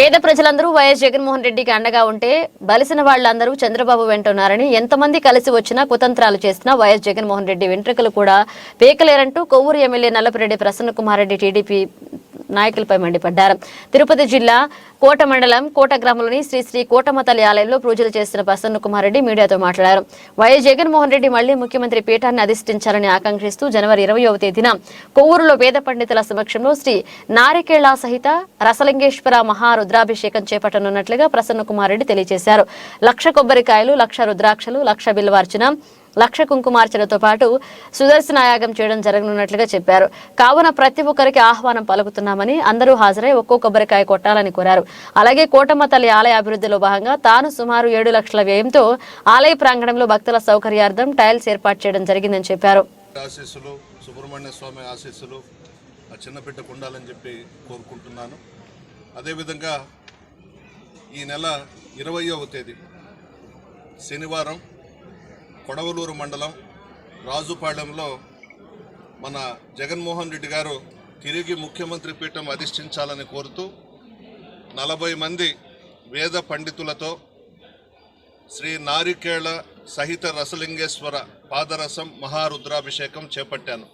పేద ప్రజలందరూ వైఎస్ జగన్మోహన్ రెడ్డికి అండగా ఉంటే బలిసిన వాళ్ళందరూ చంద్రబాబు వెంట ఉన్నారని ఎంతమంది కలిసి వచ్చినా కుతంత్రాలు చేసినా వైఎస్ జగన్మోహన్ రెడ్డి వెంట్రుకలు కూడా పేకలేరంటూ కొవ్వూరు ఎమ్మెల్యే నల్లపురెడ్డి ప్రసన్న కుమార్ రెడ్డి టీడీపీ నాయకులపై మండిపడ్డారు. తిరుపతి జిల్లా కోట మండలం కోట గ్రామంలోని శ్రీ శ్రీ కోటమ్మ తల్లి ఆలయంలో పూజలు చేసిన ప్రసన్న కుమార్ రెడ్డి మీడియాతో మాట్లాడారు. వైఎస్ జగన్మోహన్ రెడ్డి మళ్ళీ ముఖ్యమంత్రి పీఠాన్ని అధిష్ఠించాలని ఆకాంక్షిస్తూ జనవరి ఇరవయవ తేదీన కొవ్వూరులో వేద పండితుల సమక్షంలో శ్రీ నారికేళ సహిత రసలింగేశ్వర మహారుద్రాభిషేకం చేపట్టనున్నట్లుగా ప్రసన్న కుమార్ రెడ్డి తెలియజేశారు. లక్ష కొబ్బరికాయలు లక్ష రుద్రాక్షలు లక్ష బిల్వార్చన లక్ష కుంకుమార్చనతో పాటు సుదర్శనాయాగం చేయడం జరగనున్నట్లుగా చెప్పారు. కావున ప్రతి ఒక్కరికి ఆహ్వానం పలుకుతున్నామని అందరూ హాజరై ఒక్కో కొబ్బరికాయ కొట్టాలని కోరారు. అలాగే కోటమ్మ తల్లి ఆలయ అభివృద్ధిలో భాగంగా తాను సుమారు ఏడు లక్షల వ్యయంతో ఆలయ ప్రాంగణంలో భక్తుల సౌకర్యార్థం టైల్స్ ఏర్పాటు చేయడం జరిగిందని చెప్పారు. ఆశీస్సులు సుబ్రహ్మణ్య స్వామి ఆశీస్సులు ఆ చిన్న బిడ్డకు ఉండాలని చెప్పి కోరుకుంటున్నాను. అదేవిధంగా ఈ నెల ఇరవయవ తేదీ శనివారం కొడవలూరు మండలం రాజుపాళెంలో మన జగన్మోహన్ రెడ్డి గారు తిరిగి ముఖ్యమంత్రి పీఠం అధిష్ఠించాలని కోరుతూ నలభై మంది వేద పండితులతో శ్రీ నారికేళ సహిత రసలింగేశ్వర పాదరసం మహారుద్రాభిషేకం చేపట్టాను.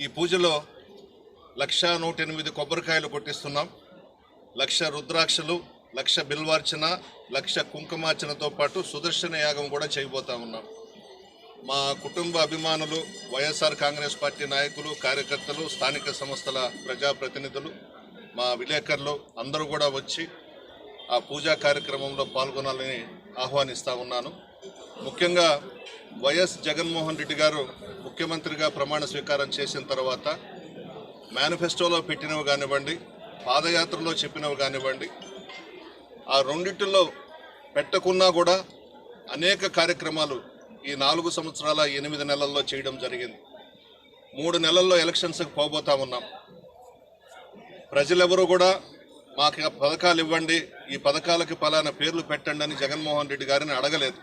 ఈ పూజలో లక్షా నూట ఎనిమిది కొబ్బరికాయలు కొట్టిస్తున్నాం. లక్ష రుద్రాక్షలు లక్ష బిల్వార్చన లక్ష కుంకుమార్చనతో పాటు సుదర్శన యాగం కూడా చేయబోతా ఉన్నాం. మా కుటుంబ అభిమానులు వైఎస్ఆర్ కాంగ్రెస్ పార్టీ నాయకులు కార్యకర్తలు స్థానిక సంస్థల ప్రజాప్రతినిధులు మా విలేకరులు అందరూ కూడా వచ్చి ఆ పూజా కార్యక్రమంలో పాల్గొనాలని ఆహ్వానిస్తా ఉన్నాను. ముఖ్యంగా వైఎస్ జగన్మోహన్ రెడ్డి గారు ముఖ్యమంత్రిగా ప్రమాణ స్వీకారం చేసిన తర్వాత మేనిఫెస్టోలో పెట్టినవి కానివ్వండి పాదయాత్రలో చెప్పినవి కానివ్వండి ఆ రెండింటిలో పెట్టకున్నా కూడా అనేక కార్యక్రమాలు ఈ నాలుగు సంవత్సరాల ఎనిమిది నెలల్లో చేయడం జరిగింది. మూడు నెలల్లో ఎలక్షన్స్కి పోబోతా ఉన్నాం. ప్రజలెవరూ కూడా మాకు ఆ పథకాలు ఇవ్వండి ఈ పథకాలకి పలానా పేర్లు పెట్టండి అని జగన్మోహన్ రెడ్డి గారిని అడగలేదు.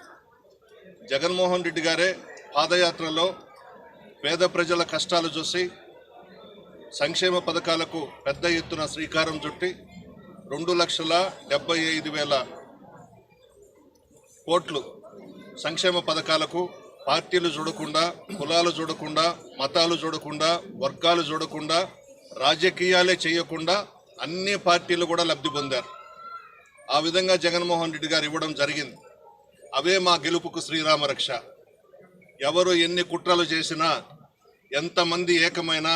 జగన్మోహన్ రెడ్డి గారే పాదయాత్రలో పేద ప్రజల కష్టాలు చూసి సంక్షేమ పథకాలకు పెద్ద ఎత్తున శ్రీకారం చుట్టి రెండు లక్షల డెబ్బై ఐదు వేల కోట్లు సంక్షేమ పథకాలకు పార్టీలు చూడకుండా కులాలు చూడకుండా మతాలు చూడకుండా వర్గాలు చూడకుండా రాజకీయాలే చేయకుండా అన్ని పార్టీలు కూడా లబ్ధి పొందారు. ఆ విధంగా జగన్మోహన్ రెడ్డి గారు ఇవ్వడం జరిగింది. అవే మా గెలుపుకు శ్రీరామ రక్ష. ఎవరు ఎన్ని కుట్రలు చేసినా ఎంతమంది ఏకమైనా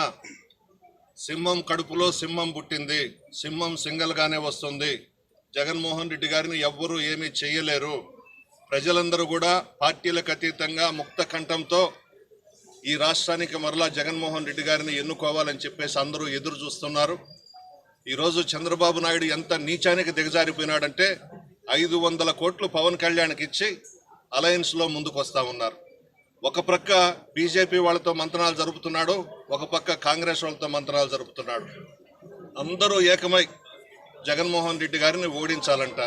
సింహం కడుపులో సింహం పుట్టింది. సింహం సింగల్గానే వస్తుంది. జగన్మోహన్ రెడ్డి గారిని ఎవ్వరూ ఏమీ చేయలేరు ప్రజలందరూ కూడా పార్టీలకు అతీతంగా ముక్త కంఠంతో ఈ రాష్ట్రానికి మరలా జగన్మోహన్ రెడ్డి గారిని ఎన్నుకోవాలని చెప్పేసి అందరూ ఎదురు చూస్తున్నారు. ఈరోజు చంద్రబాబు నాయుడు ఎంత నీచానికి దిగజారిపోయినాడంటే ఐదు వందల కోట్లు పవన్ కళ్యాణ్కి ఇచ్చి అలయన్స్లో ముందుకు వస్తా ఉన్నారు. ఒక ప్రక్క బీజేపీ వాళ్ళతో మంత్రాలు జరుపుతున్నాడు ఒక పక్క కాంగ్రెస్ వాళ్ళతో మంత్రాలు జరుపుతున్నాడు. అందరూ ఏకమై జగన్మోహన్ రెడ్డి గారిని ఓడించాలంట.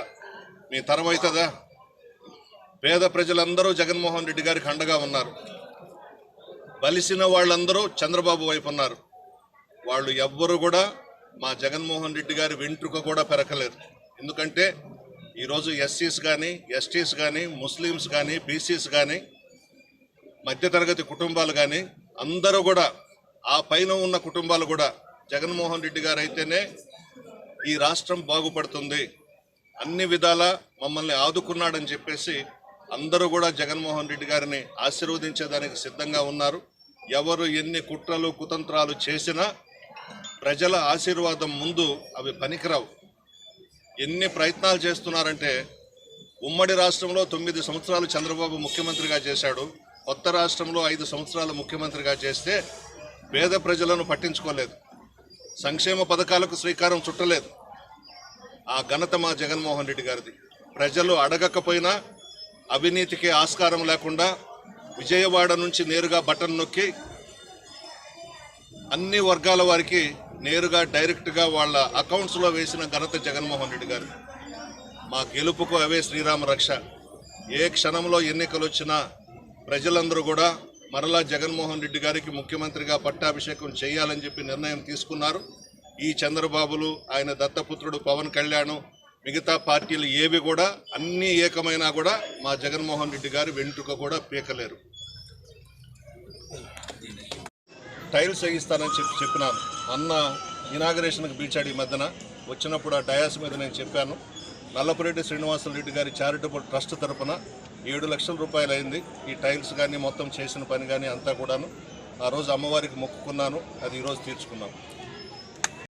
మీ తరం అవుతుందా? పేద ప్రజలందరూ జగన్మోహన్ రెడ్డి గారికి అండగా ఉన్నారు. బలిసిన వాళ్ళందరూ చంద్రబాబు వైపు ఉన్నారు. వాళ్ళు ఎవ్వరు కూడా మా జగన్మోహన్ రెడ్డి గారి వెంట్రుక కూడా పెరకలేరు ఎందుకంటే ఈరోజు ఎస్సీస్ కానీ ఎస్టీస్ కానీ ముస్లిమ్స్ కానీ బీసీస్ కానీ మధ్యతరగతి కుటుంబాలు కానీ అందరూ కూడా ఆ పైన ఉన్న కుటుంబాలు కూడా జగన్మోహన్ రెడ్డి గారు అయితేనే ఈ రాష్ట్రం బాగుపడుతుంది. అన్ని విధాల మమ్మల్ని ఆదుకున్నాడని చెప్పేసి అందరూ కూడా జగన్మోహన్ రెడ్డి గారిని ఆశీర్వదించేదానికి సిద్ధంగా ఉన్నారు. ఎవరు ఎన్ని కుట్రలు కుతంత్రాలు చేసినా ప్రజల ఆశీర్వాదం ముందు అవి పనికిరావు. ఎన్ని ప్రయత్నాలు చేస్తున్నారంటే ఉమ్మడి రాష్ట్రంలో తొమ్మిది సంవత్సరాలు చంద్రబాబు ముఖ్యమంత్రిగా చేశాడు. కొత్త రాష్ట్రంలో ఐదు సంవత్సరాలు ముఖ్యమంత్రిగా చేస్తే పేద ప్రజలను పట్టించుకోలేదు. సంక్షేమ పథకాలకు శ్రీకారం చుట్టలేదు. ఆ ఘనత మా జగన్మోహన్ రెడ్డి గారిది. ప్రజలు అడగకపోయినా అవినీతికి ఆస్కారం లేకుండా విజయవాడ నుంచి నేరుగా బటన్ నొక్కి అన్ని వర్గాల వారికి నేరుగా డైరెక్ట్గా వాళ్ళ అకౌంట్స్లో వేసిన ఘనత జగన్మోహన్ రెడ్డి గారు మా గెలుపుకు అవే శ్రీరామ రక్ష. ఏ క్షణంలో ఎన్నికలు వచ్చినా ప్రజలందరూ కూడా మరలా జగన్మోహన్ రెడ్డి గారికి ముఖ్యమంత్రిగా పట్టాభిషేకం చేయాలని చెప్పి నిర్ణయం తీసుకున్నారు. ఈ చంద్రబాబులు ఆయన దత్తపుత్రుడు పవన్ కళ్యాణ్ మిగతా పార్టీలు ఏవి కూడా అన్నీ ఏకమైనా కూడా మా జగన్మోహన్ రెడ్డి గారి వెంట్రుక కూడా పీకలేరు. టైల్స్ వేయిస్తానని చెప్పి చెప్పినాను. అన్న ఇనాగరేషన్కి పిలిచాడు ఈ మధ్యన. వచ్చినప్పుడు ఆ డయాస్ మీద నేను చెప్పాను. నల్లపురెడ్డి శ్రీనివాసరెడ్డి గారి చారిటబుల్ ట్రస్ట్ తరపున ఏడు లక్షల రూపాయలు అయింది. ఈ టైల్స్ కానీ మొత్తం చేసిన పని కానీ అంతా కూడాను ఆ రోజు అమ్మవారికి మొక్కుకున్నాను. అది ఈరోజు తీర్చుకున్నాం.